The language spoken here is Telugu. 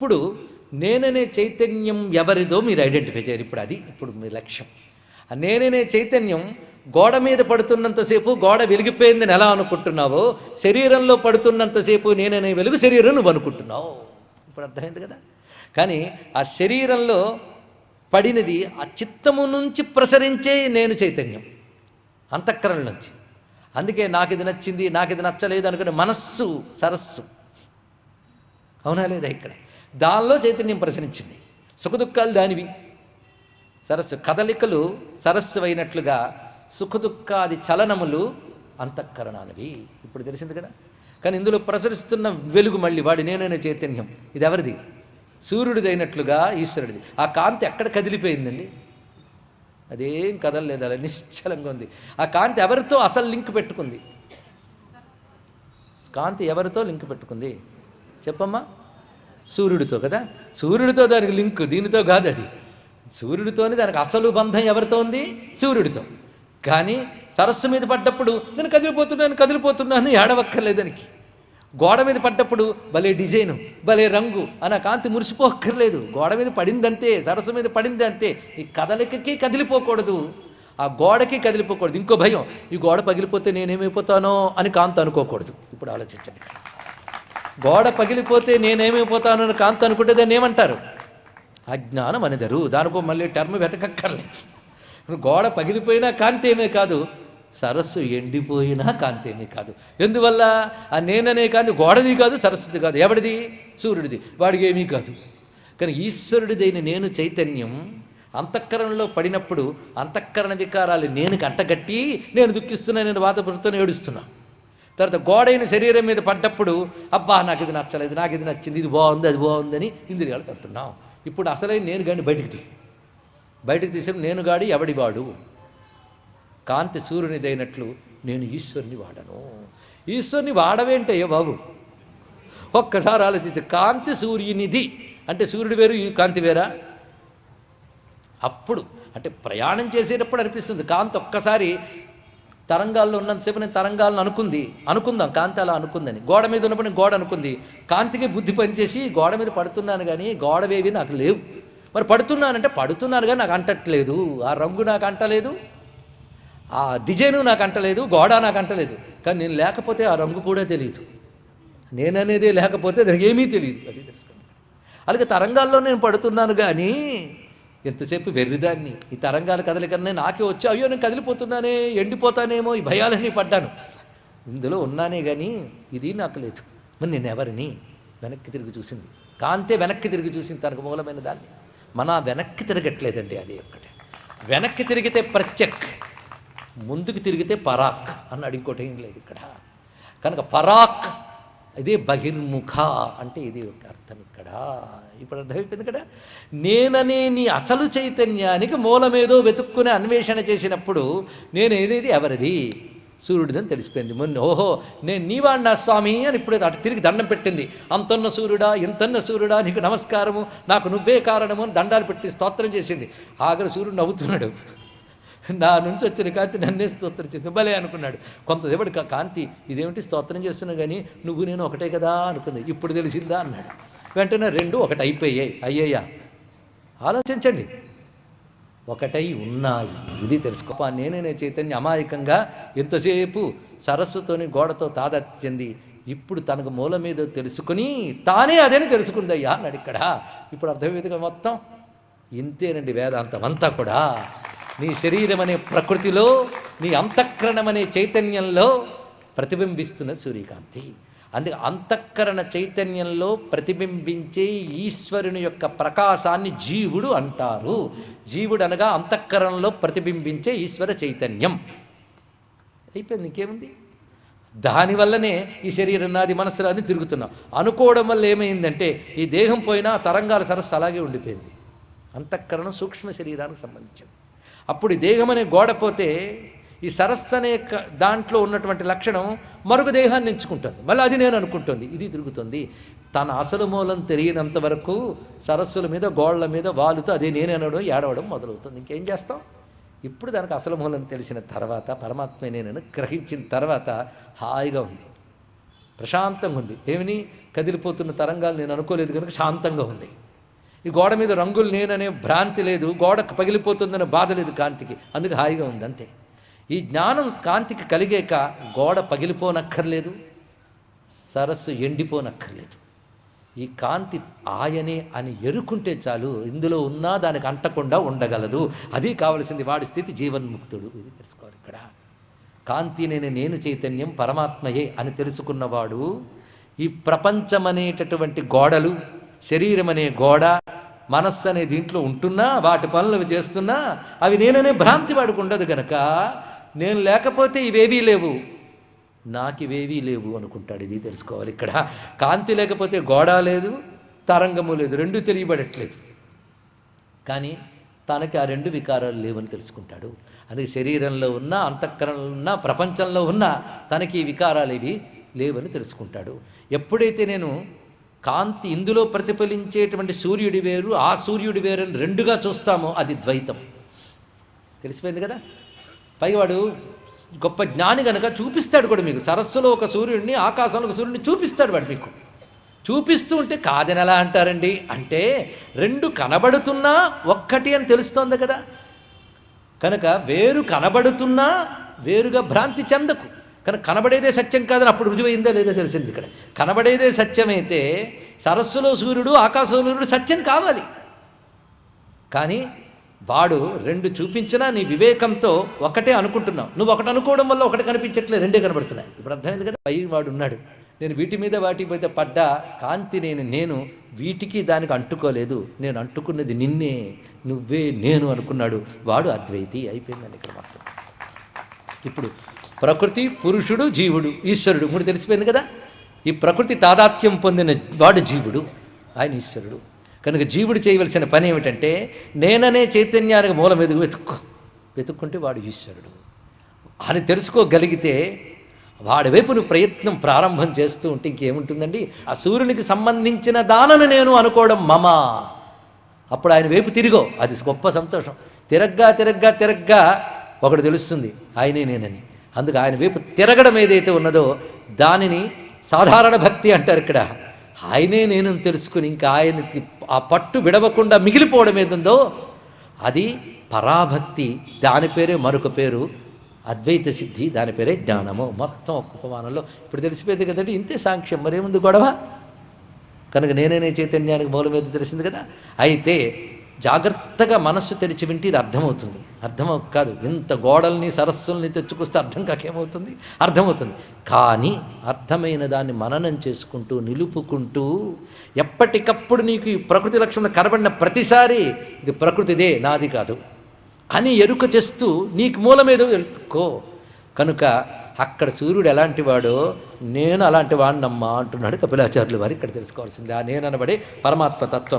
ఇప్పుడు నేననే చైతన్యం ఎవరిదో మీరు ఐడెంటిఫై చేయరు. ఇప్పుడు అది ఇప్పుడు మీ లక్ష్యం. నేననే చైతన్యం గోడ మీద పడుతున్నంతసేపు గోడ వెలిగిపోయిందని ఎలా అనుకుంటున్నావో శరీరంలో పడుతున్నంతసేపు నేననే వెలుగు శరీరం నువ్వు అనుకుంటున్నావు. ఇప్పుడు అర్థమైంది కదా? కానీ ఆ శరీరంలో పడినది ఆ చిత్తము నుంచి ప్రసరించే నేను చైతన్యం. అంతఃకరణ నుంచి అందుకే నాకు ఇది నచ్చింది నాకు ఇది నచ్చలేదు అనుకునే మనస్సు సరస్సు. అవునా లేదా ఇక్కడ? దానిలో చైతన్యం ప్రసరించింది సుఖదుఖాలు దానివి. సరస్సు కదలికలు సరస్సు అయినట్లుగా సుఖదుఖాది చలనములు అంతఃకరణానివి. ఇప్పుడు తెలిసింది కదా? కానీ ఇందులో ప్రసరిస్తున్న వెలుగు మళ్ళీ వాడి నేనైన చైతన్యం. ఇది ఎవరిది సూర్యుడిది అయినట్లుగా ఈశ్వరుడిది. ఆ కాంతి ఎక్కడ కదిలిపోయిందండి? అదేం కదలలేదు అలా నిశ్చలంగా ఉంది. ఆ కాంతి ఎవరితో అసలు లింక్ పెట్టుకుంది? కాంతి ఎవరితో లింక్ పెట్టుకుంది? చెప్పమ్మా. సూర్యుడితో కదా? సూర్యుడితో దానికి లింక్ దీనితో కాదు అది. సూర్యుడితోనే దానికి అసలు బంధం ఎవరితో ఉంది? సూర్యుడితో. కానీ సరస్సు మీద పడ్డప్పుడు నేను కదిలిపోతున్నాను కదిలిపోతున్నాను ఏడవక్కర్లేదు దానికి. గోడ మీద పడ్డప్పుడు భలే డిజైను భలే రంగు అన్న కాంతి మురిసిపోక్కర్లేదు. గోడ మీద పడిందంతే సరస్సు మీద పడింది అంతే ఈ కదలికకి కదిలిపోకూడదు. ఆ గోడకి కదిలిపోకూడదు. ఇంకో భయం ఈ గోడ పగిలిపోతే నేనేమైపోతానో అని కాంతి అనుకోకూడదు. ఇప్పుడు ఆలోచించండి. గోడ పగిలిపోతే నేనేమైపోతానని కాంత అనుకుంటే దాన్ని ఏమంటారు? అజ్ఞానం అనేదరు. దానికో మళ్ళీ టర్మ్ వెతకక్కర్లే. గోడ పగిలిపోయినా కాంతి ఏమీ కాదు సరస్సు ఎండిపోయినా కాంతి ఏమీ కాదు. ఎందువల్ల? ఆ నేననే కాదు గోడది కాదు సరస్సుది కాదు. ఎవడిది? సూర్యుడిది. వాడికి ఏమీ కాదు. కానీ ఈశ్వరుడిదైన నేను చైతన్యం అంతఃకరణలో పడినప్పుడు అంతఃకరణ వికారాలు నేను కంటగట్టి నేను దుఃఖిస్తున్నా నేను బాధపడుతూనే ఏడుస్తున్నా. తర్వాత గోడైన శరీరం మీద పడ్డప్పుడు అబ్బా నాకు ఇది నచ్చలేదు నాకు ఇది నచ్చింది ఇది బాగుంది అది బాగుందని ఇంద్రియాలు తట్టున్నాం ఇప్పుడు అసలైన నేను గాని బయటికి తీ బయటికి తీసిన నేను గాడి ఎవడి వాడు కాంతి సూర్యునిదైనట్లు నేను ఈశ్వరుని వాడను. ఈశ్వరుని వాడవేంటయ్యో బాబు? ఒక్కసారి ఆలోచించు కాంతి సూర్యునిది. అంటే సూర్యుడు వేరు ఈ కాంతి వేరా? అప్పుడు అంటే ప్రయాణం చేసేటప్పుడు అనిపిస్తుంది కాంతి ఒక్కసారి తరంగాల్లో ఉన్నంతసేపు నేను తరంగాలను అనుకుంది. అనుకుందాం కాంతి అలా అనుకుందని. గోడ మీద ఉన్నప్పుడు నేను గోడ అనుకుంది. కాంతికి బుద్ధి పనిచేసి గోడ మీద పడుతున్నాను కానీ గోడవేవి నాకు లేవు. మరి పడుతున్నానంటే పడుతున్నాను కానీ నాకు అంటట్లేదు. ఆ రంగు నాకు అంటలేదు. ఆ డిజైను నాకు అంటలేదు. గోడ నాకు అంటలేదు. కానీ నేను లేకపోతే ఆ రంగు కూడా తెలియదు నేననేదే లేకపోతే దానికి ఏమీ తెలియదు అది తెలుసుకోండి. అలాగే తరంగాల్లో నేను పడుతున్నాను కానీ ఎంతసేపు వెర్రిదాన్ని? ఈ తరంగాల కదలికన్నా నాకే వచ్చి అయ్యో నేను కదిలిపోతున్నానే ఎండిపోతానేమో ఈ భయాలన్నీ పడ్డాను. ఇందులో ఉన్నానే కానీ ఇది నాకు లేదు. మరి నేను ఎవరిని? వెనక్కి తిరిగి చూసింది. కాంతే వెనక్కి తిరిగి చూసింది తనకు మూలమైన దాన్ని. మన వెనక్కి తిరగట్లేదండి అది ఒక్కటే. వెనక్కి తిరిగితే ప్రత్యక్ ముందుకు తిరిగితే పరాక్ అన్నాడు ఇంకోటి ఏం లేదు ఇక్కడ. కనుక పరాక్ ఇదే బహిర్ముఖ అంటే ఇది ఒక అర్థం ఇక్కడ. ఇప్పుడు అర్థమైపోయింది కదా? నేననే నీ అసలు చైతన్యానికి మూలమేదో వెతుక్కునే అన్వేషణ చేసినప్పుడు నేను ఏదేది ఎవరిది? సూర్యుడిదని తెలిసిపోయింది. మొన్న ఓహో నేను నీవాడినా స్వామి అని ఇప్పుడు అటు తిరిగి దండం పెట్టింది. అంతన్న సూర్యుడా ఇంతన్న సూర్యుడా నీకు నమస్కారము నాకు నువ్వే కారణము అని దండాలు పెట్టి స్తోత్రం చేసింది. ఆఖరి సూర్యుడు నవ్వుతున్నాడు. నా నుంచి వచ్చిన కాంతి నన్నే స్తోత్రం చేసింది. భలే అనుకున్నాడు. కొంతసేపటి కా- కాంతి ఇదేమిటి స్తోత్రం చేస్తున్నా కానీ నువ్వు నేను ఒకటే కదా అనుకుంది. ఇప్పుడు తెలిసిందా అన్నాడు. వెంటనే రెండు ఒకటి అయిపోయాయి అయ్యయ్యా ఆలోచించండి. ఒకటై ఉన్నాయి. ఇది తెలుసుకో నేనే చైతన్య అమాయకంగా ఎంతసేపు సరస్సుతోని గోడతో తాదత్తి చెంది ఇప్పుడు తనకు మూల మీద తెలుసుకుని తానే అదేని తెలుసుకుందయ్యా అన్నాడు ఇక్కడ. ఇప్పుడు అర్థమయ్యేదిగా మొత్తం? ఇంతేనండి వేదాంతం అంతా కూడా. నీ శరీరం అనే ప్రకృతిలో నీ అంతఃకరణం అనే చైతన్యంలో ప్రతిబింబిస్తున్న సూర్యకాంతి. అందుకే అంతఃకరణ చైతన్యంలో ప్రతిబింబించే ఈశ్వరుని యొక్క ప్రకాశాన్ని జీవుడు అంటారు. జీవుడు అనగా అంతఃకరణలో ప్రతిబింబించే ఈశ్వర చైతన్యం. అయిపోయింది ఇంకేముంది? దానివల్లనే ఈ శరీరం నాది మనసులో అని తిరుగుతున్నాం. అనుకోవడం వల్ల ఏమైందంటే ఈ దేహం పోయినా తరంగాల సరస్సు అలాగే ఉండిపోయింది. అంతఃకరణం సూక్ష్మ శరీరానికి సంబంధించింది. అప్పుడు ఈ దేహం అనే గోడ పోతే ఈ సరస్సు అనే క- దాంట్లో ఉన్నటువంటి లక్షణం మరొక దేహాన్ని ఎంచుకుంటుంది. మళ్ళీ అది నేను అనుకుంటుంది. ఇది తిరుగుతుంది. తన అసలు మూలం తెలియనంత వరకు సరస్సుల మీద గోళ్ళ మీద వాలుతూ అదే నేను అనడం ఏడవడం మొదలవుతుంది. ఇంకేం చేస్తాం? ఇప్పుడు దానికి అసలు మూలం తెలిసిన తర్వాత పరమాత్మ నేను గ్రహించిన తర్వాత హాయిగా ఉంది. ప్రశాంతంగా ఉంది. ఏమిని? కదిలిపోతున్న తరంగాలు నేను అనుకోలేదు కనుక శాంతంగా ఉంది. ఈ గోడ మీద రంగులు నేననే భ్రాంతి లేదు గోడ పగిలిపోతుందనే బాధ లేదు కాంతికి. అందుకు హాయిగా ఉంది అంతే. ఈ జ్ఞానం కాంతికి కలిగాక గోడ పగిలిపోనక్కర్లేదు సరస్సు ఎండిపోనక్కర్లేదు. ఈ కాంతి ఆయనే అని ఎరుకుంటే చాలు ఇందులో ఉన్నా దానికి అంటకుండా ఉండగలదు. అది కావలసింది వాడి స్థితి జీవన్ముక్తుడు. ఇది తెలుసుకోవాలి ఇక్కడ. కాంతి నేను నేను చైతన్యం పరమాత్మయే అని తెలుసుకున్నవాడు ఈ ప్రపంచమనేటటువంటి గోడలు శరీరం అనే గోడ మనస్సు అనే దీంట్లో ఉంటున్నా వాటి పనులు చేస్తున్నా అవి నేననే భ్రాంతి వాడికి ఉండదు గనక నేను లేకపోతే ఇవేవీ లేవు. నాకు ఇవేవీ లేవు అనుకుంటాడు ఇది తెలుసుకోవాలి ఇక్కడ. కాంతి లేకపోతే గోడ లేదు తరంగము లేదు రెండు తెలియబడట్లేదు. కానీ తనకి ఆ రెండు వికారాలు లేవని తెలుసుకుంటాడు. అందుకే శరీరంలో ఉన్న అంతఃకరణలో ఉన్న ప్రపంచంలో ఉన్న తనకి ఈ వికారాలు ఇవి లేవని తెలుసుకుంటాడు. ఎప్పుడైతే నేను కాంతి ఇందులో ప్రతిఫలించేటువంటి సూర్యుడి వేరు ఆ సూర్యుడి వేరు అని రెండుగా చూస్తామో అది ద్వైతం. తెలిసిపోయింది కదా? పైవాడు గొప్ప జ్ఞాని కనుక చూపిస్తాడు కూడా మీకు. సరస్సులో ఒక సూర్యుడిని ఆకాశంలో ఒక సూర్యుడిని చూపిస్తాడు వాడు మీకు. చూపిస్తూ ఉంటే కాదని ఎలా అంటారండి? అంటే రెండు కనబడుతున్నా ఒక్కటి అని తెలుస్తోంది కదా. కనుక వేరు కనబడుతున్నా వేరుగా భ్రాంతి చెందకు. కానీ కనబడేదే సత్యం కాదని అప్పుడు రుజువైందో లేదో తెలిసింది ఇక్కడ. కనబడేదే సత్యమైతే సరస్సులో సూర్యుడు ఆకాశంలో సూర్యుడు సత్యం కావాలి. కానీ వాడు రెండు చూపించినా నీ వివేకంతో ఒకటే అనుకుంటున్నావు. నువ్వు ఒకటి అనుకోవడం వల్ల ఒకటి కనిపించట్లేదు రెండే కనబడుతున్నాయి. ఇప్పుడు అర్థమైంది కదా? పై వాడు ఉన్నాడు. నేను వీటి మీద వాటి మీద పడ్డా కాంతి నేను నేను వీటికి దానికి అంటుకోలేదు. నేను అంటుకున్నది నిన్నే నువ్వే నేను అనుకున్నాడు. వాడు అద్వైతి అయిపోయిందండి ఇక్కడ మొత్తం. ఇప్పుడు ప్రకృతి పురుషుడు జీవుడు ఈశ్వరుడు. మూడు తెలిసిపోయింది కదా? ఈ ప్రకృతి తాదాత్యం పొందిన వాడు జీవుడు ఆయన ఈశ్వరుడు. కనుక జీవుడు చేయవలసిన పని ఏమిటంటే నేననే చైతన్యానికి మూలం ఎదుగు వెతుక్కో. వెతుక్కుంటే వాడు ఈశ్వరుడు. అని తెలుసుకోగలిగితే వాడి వైపు నువ్వు ప్రయత్నం ప్రారంభం చేస్తూ ఉంటే ఇంకేముంటుందండి? ఆ సూర్యునికి సంబంధించిన దానను నేను అనుకోవడం మమ. అప్పుడు ఆయన వైపు తిరిగో. అది గొప్ప సంతోషం. తిరగ్గా తిరగ్గా తిరగ్గా ఒకడు తెలుస్తుంది. ఆయనే నేనని. అందుకు ఆయన వైపు తిరగడం ఏదైతే ఉన్నదో దానిని సాధారణ భక్తి అంటారు ఇక్కడ. ఆయనే నేను తెలుసుకుని ఇంకా ఆయనకి ఆ పట్టు విడవకుండా మిగిలిపోవడం ఏదుందో అది పరాభక్తి. దాని పేరే మరొక పేరు అద్వైత సిద్ధి దాని పేరే జ్ఞానము. మొత్తం ఒక్క ఉపమానంలో ఇప్పుడు తెలిసిపోయింది కదండి ఇంతే సాంక్ష్యం మరేముంది గొడవ? కనుక నేనేనే చైతన్యానికి మూలమేది తెలిసింది కదా? అయితే జాగ్రత్తగా మనస్సు తెరిచి వింటే ఇది అర్థమవుతుంది. అర్థం కాదు ఇంత గోడల్ని సరస్సుల్ని తెచ్చుకొస్తే అర్థం కాకేమవుతుంది? అర్థమవుతుంది. కానీ అర్థమైన దాన్ని మననం చేసుకుంటూ నిలుపుకుంటూ ఎప్పటికప్పుడు నీకు ఈ ప్రకృతి లక్షణం కనబడిన ప్రతిసారి ఇది ప్రకృతిదే నాది కాదు అని ఎరుక చేస్తూ నీకు మూలమేదో ఎత్తుకో కనుక అక్కడ సూర్యుడు ఎలాంటి వాడో నేను అలాంటి వాడినమ్మా అంటున్నాడు కపిలాచార్యులు వారు. ఇక్కడ తెలుసుకోవాల్సింది ఆ నేననబడే పరమాత్మ తత్వం.